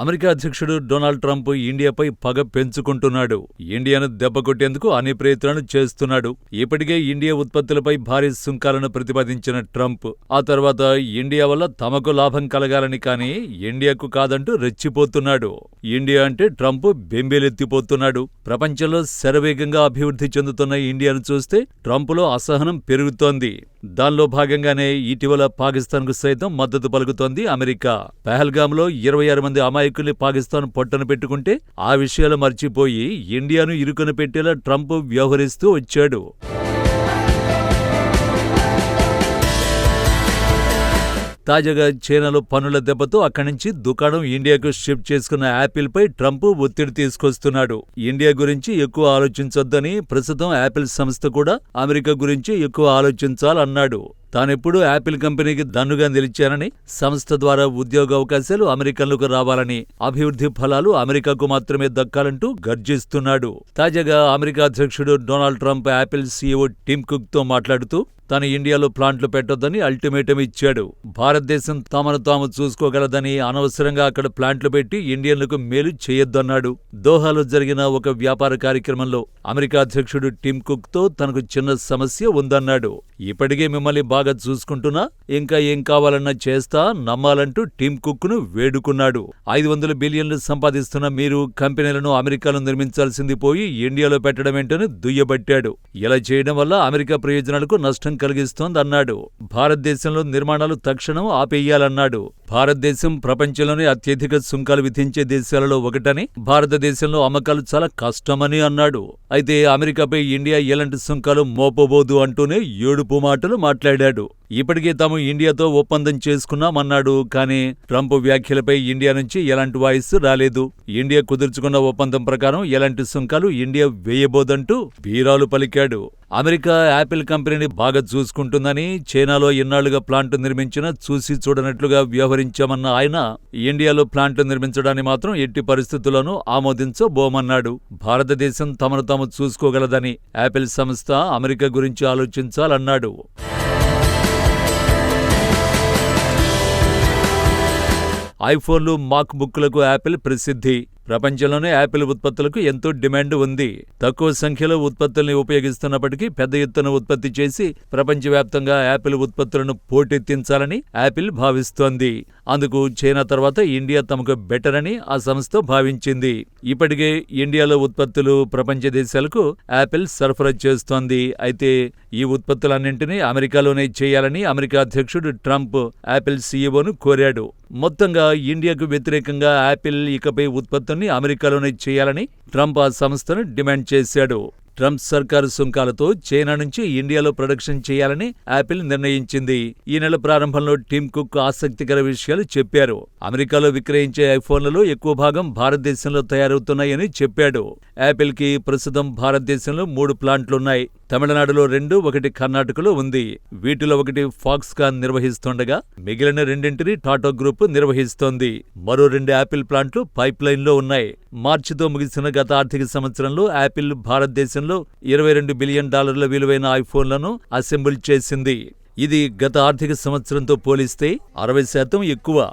America అధ్యక్షుడు Donald Trump ఇండియాపై పగ పెంచుకుంటున్నాడు. ఇండియాను దెబ్బకొట్టేందుకు అన్ని ప్రయత్నాలు చేస్తున్నాడు. ఇప్పటికే ఇండియా ఉత్పత్తులపై భారీ సుంకాలను ప్రతిపాదించిన ట్రంప్ ఆ తర్వాత ఇండియా వల్ల తమకు లాభం కలగాలని కానీ ఇండియాకు కాదంటూ రెచ్చిపోతున్నాడు. ఇండియా అంటే ట్రంప్ బెంబేలెత్తిపోతున్నాడు. ప్రపంచంలో శరవేగంగా అభివృద్ధి చెందుతున్న ఇండియాను చూస్తే ట్రంప్లో అసహనం పెరుగుతోంది. దానిలో భాగంగానే ఇటీవల పాకిస్తాన్కు సైతం మద్దతు పలుకుతోంది అమెరికా. పహల్గామ్లో ఇరవై ఆరు మంది అమాయకుల్ని పాకిస్తాన్ పొట్టన పెట్టుకుంటే ఆ విషయాలు మర్చిపోయి ఇండియాను ఇరుకున పెట్టేలా ట్రంప్ వ్యవహరిస్తూ వచ్చాడు. తాజాగా చైనాలో పనుల దెబ్బతో అక్కడి నుంచి దుకాణం ఇండియాకు షిఫ్ట్ చేసుకున్న యాపిల్పై ట్రంప్ ఒత్తిడి తీసుకొస్తున్నాడు. ఇండియా గురించి ఎక్కువ ఆలోచించొద్దని ప్రస్తుతం యాపిల్ సంస్థ కూడా అమెరికా గురించి ఎక్కువ ఆలోచించాలన్నాడు. తానెప్పుడు యాపిల్ కంపెనీకి దన్నుగా నిలిచానని సంస్థ ద్వారా ఉద్యోగ అవకాశాలు అమెరికన్లకు రావాలని అభివృద్ధి ఫలాలు అమెరికాకు మాత్రమే దక్కాలంటూ గర్జిస్తున్నాడు. తాజాగా అమెరికా అధ్యక్షుడు Donald Trump Apple CEO Tim కుక్తో మాట్లాడుతూ తన ఇండియాలో ప్లాంట్లు పెట్టొద్దని అల్టిమేటం ఇచ్చాడు. భారతదేశం తమను తాము చూసుకోగలదని అనవసరంగా అక్కడ ప్లాంట్లు పెట్టి ఇండియన్లకు మేలు చేయొద్దన్నాడు. దోహాలో జరిగిన ఒక వ్యాపార కార్యక్రమంలో అమెరికా అధ్యక్షుడు టిమ్ కుక్తో తనకు చిన్న సమస్య ఉందన్నాడు. ఇప్పటికే మిమ్మల్ని బాగా చూసుకుంటున్నా ఇంకా ఏం కావాలన్నా చేస్తా నమ్మాలంటూ టిమ్ కుక్ను వేడుకున్నాడు. ఐదు వందల బిలియన్లు సంపాదిస్తున్న మీరు కంపెనీలను అమెరికాలో నిర్మించాల్సింది పోయి ఇండియాలో పెట్టడమేంటని దుయ్యబట్టాడు. ఇలా చేయడం వల్ల అమెరికా ప్రయోజనాలకు నష్టం కలిగిస్తోందన్నాడు భారతదేశంలో నిర్మాణాలు తక్షణం ఆపేయాలన్నాడు. భారతదేశం ప్రపంచంలోనే అత్యధిక సుంకాలు విధించే దేశాలలో ఒకటని భారతదేశంలో అమ్మకాలు చాలా కష్టమని అన్నాడు. అయితే అమెరికాపై ఇండియా ఎలాంటి సుంకాలు మోపబోదు అంటూనే ఏడుపు మాటలు మాట్లాడాడు. ఇప్పటికే తాము ఇండియాతో ఒప్పందం చేసుకున్నామన్నాడు. కానీ ట్రంప్ వ్యాఖ్యలపై ఇండియా నుంచి ఎలాంటి వాయిస్ రాలేదు. ఇండియా కుదుర్చుకున్న ఒప్పందం ప్రకారం ఎలాంటి సుంకాలు ఇండియా వేయబోదంటూ వీరాలు పలికాడు. అమెరికా యాపిల్ కంపెనీని బాగా చూసుకుంటుందని చైనాలో ఇన్నాళ్ళుగా ప్లాంట్ నిర్మించిన చూసి చూడనట్లుగా వ్యవహరించామన్న ఆయన ఇండియాలో ప్లాంట్లు నిర్మించడాన్ని మాత్రం ఎట్టి పరిస్థితుల్లోనూ ఆమోదించబోమన్నాడు. భారతదేశం తమను తాము చూసుకోగలదని యాపిల్ సంస్థ అమెరికా గురించి ఆలోచించాలన్నాడు. ఐఫోన్లు మాక్ బుక్లకు యాపిల్ ప్రసిద్ధి. ప్రపంచంలోనే యాపిల్ ఉత్పత్తులకు ఎంతో డిమాండ్ ఉంది. తక్కువ సంఖ్యలో ఉత్పత్తుల్ని ఉపయోగిస్తున్నప్పటికీ పెద్ద ఎత్తున ఉత్పత్తి చేసి ప్రపంచవ్యాప్తంగా యాపిల్ ఉత్పత్తులను పోటెత్తించాలని యాపిల్ భావిస్తోంది. అందుకు చైనా తర్వాత ఇండియా తమకు బెటర్ అని ఆ సంస్థ భావించింది. ఇప్పటికే ఇండియాలో ఉత్పత్తులు ప్రపంచ దేశాలకు యాపిల్ సరఫరా చేస్తోంది. అయితే ఈ ఉత్పత్తులన్నింటినీ అమెరికాలోనే చేయాలని అమెరికా అధ్యక్షుడు ట్రంప్ యాపిల్ సీఈఓను కోరాడు. మొత్తంగా ఇండియాకు వ్యతిరేకంగా యాపిల్ ఇకపై ఉత్పత్తుల్ని అమెరికాలోనే చేయాలని ట్రంప్ ఆ సంస్థను డిమాండ్ చేశాడు. ట్రంప్ సర్కారు సుంకాలతో చైనా నుంచి ఇండియాలో ప్రొడక్షన్ చేయాలని యాపిల్ నిర్ణయించింది. ఈ నెల ప్రారంభంలో టిమ్ కుక్ ఆసక్తికర విషయాలు చెప్పారు. అమెరికాలో విక్రయించే ఐఫోన్లలో ఎక్కువ భాగం భారతదేశంలో తయారవుతున్నాయని చెప్పాడు. యాపిల్కి ప్రస్తుతం భారతదేశంలో మూడు ప్లాంట్లున్నాయి. తమిళనాడులో రెండు ఒకటి కర్ణాటకలో ఉంది. వీటిలో ఒకటి ఫాక్స్కాన్ నిర్వహిస్తుండగా మిగిలిన రెండింటిని టాటా గ్రూప్ నిర్వహిస్తోంది. మరో రెండు యాపిల్ ప్లాంట్లు పైప్లైన్లో ఉన్నాయి. మార్చితో ముగిసిన గత ఆర్థిక సంవత్సరంలో యాపిల్ భారతదేశంలో ఇరవై రెండు బిలియన్ డాలర్ల విలువైన ఐఫోన్లను అసెంబుల్ చేసింది. ఇది గత ఆర్థిక సంవత్సరంతో పోలిస్తే అరవై శాతం ఎక్కువ.